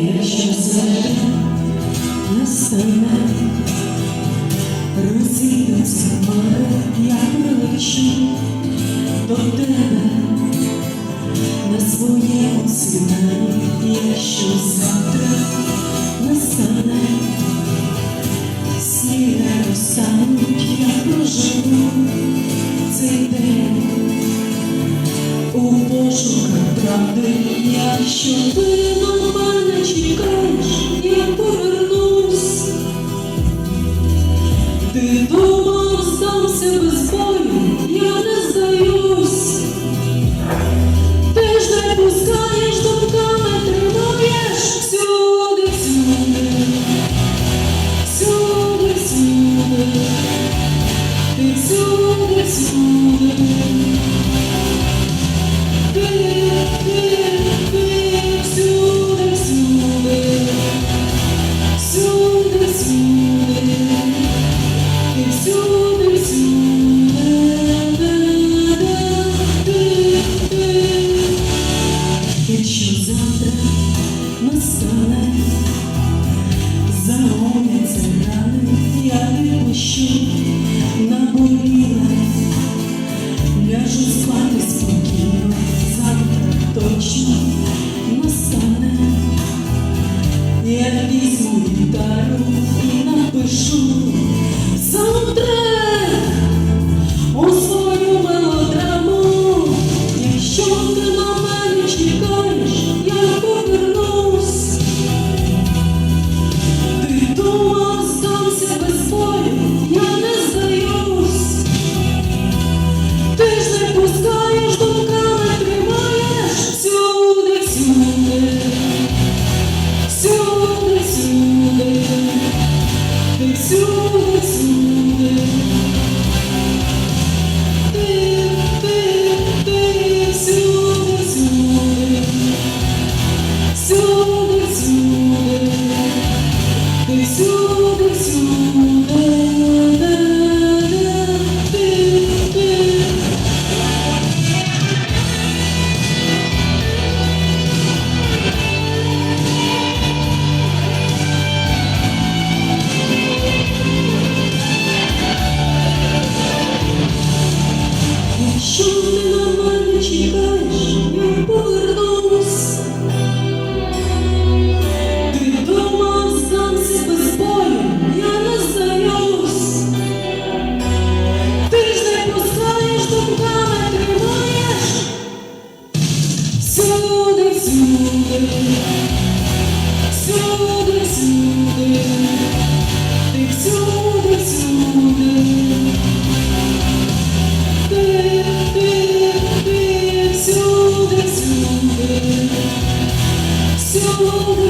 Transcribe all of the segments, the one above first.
Вір, що завжди настане, розійдеться море, я прилечу до тебе на своєму світанні, я що завтра. остався без бою, я не здаюсь, ти ж не пускаєш думками, тримаєш. Всюди, всюди, всюди, сюди, ти всюди, всюди, ти, ти, ти всюди, всюди, всюди, сюди. shoot.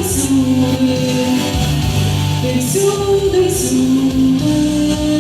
Всюди, всюди, всюди.